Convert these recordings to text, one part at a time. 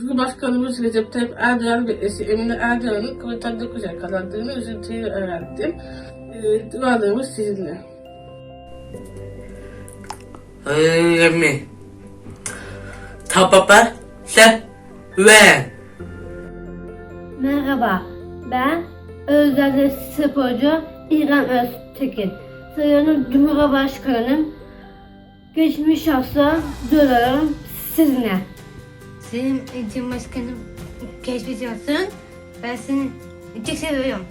Cumhurbaşkanımız Recep Tayyip Erdoğan ve eşi Emine Erdoğan'ın COVID-19'a yakalandığını üzüntüyle öğrendim. Ee, dualarımız sizinle. Öyle Tababa sen ve Merhaba, ben Özgürlü sporcu İlhan Öztekin. Sayın Cumhurbaşkanım, geçmiş olsun diyorum sizinle. Senin Cumhurbaşkanım geçmiş olsun. Ben seni çok seviyorum.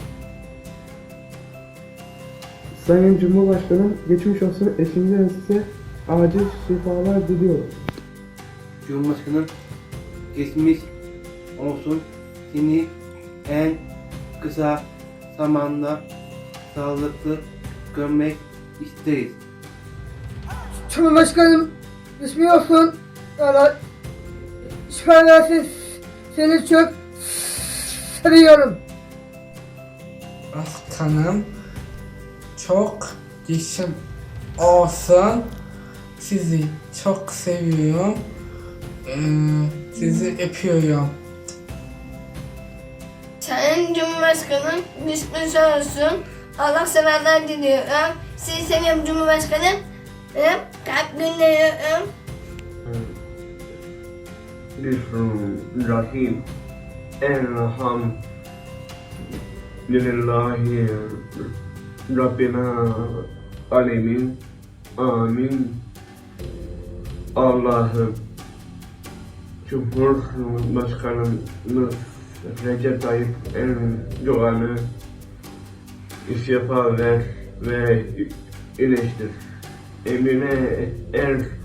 Sayın Cumhurbaşkanım geçmiş olsun eşimden size acil şifalar diliyorum. Cumhurbaşkanım geçmiş olsun seni en kısa zamanda sağlıklı görmek isteriz. Cumhurbaşkanım ismi olsun. Allah versin. Seni çok seviyorum. Başkanım çok yaşım olsun. Sizi çok seviyorum. Ee, sizi öpüyorum. Sayın Cumhurbaşkanım, geçmiş olsun. Allah severler diliyorum. Sizi seviyorum Cumhurbaşkanım. Ve kalp gönderiyorum. Bismillahirrahmanirrahim. Elhamdülillahi Rabbina alemin. Amin. Allah'ım Cumhurbaşkanımız Recep Tayyip Erdoğan'ı istifa ver ve iyileştir. Emine Erdoğan'ı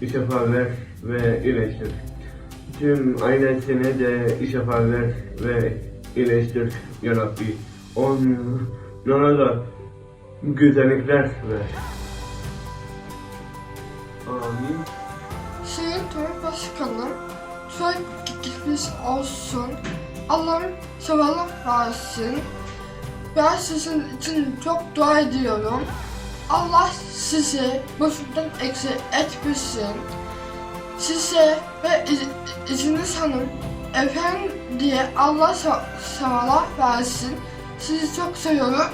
istifa ver ve iyileştir. Tüm ailesine de ver ve iyileştir ya Rabbi. Onlara da güzellikler ver. Amin. Sayın Cumhurbaşkanım, çok geçmiş olsun. Allah'ım sağlık versin. Ben sizin için çok dua ediyorum. Allah sizi başından eksik etmesin. Size ve İz- İziniz Hanım efendiye Allah sa- sağlık versin. Sizi çok seviyorum.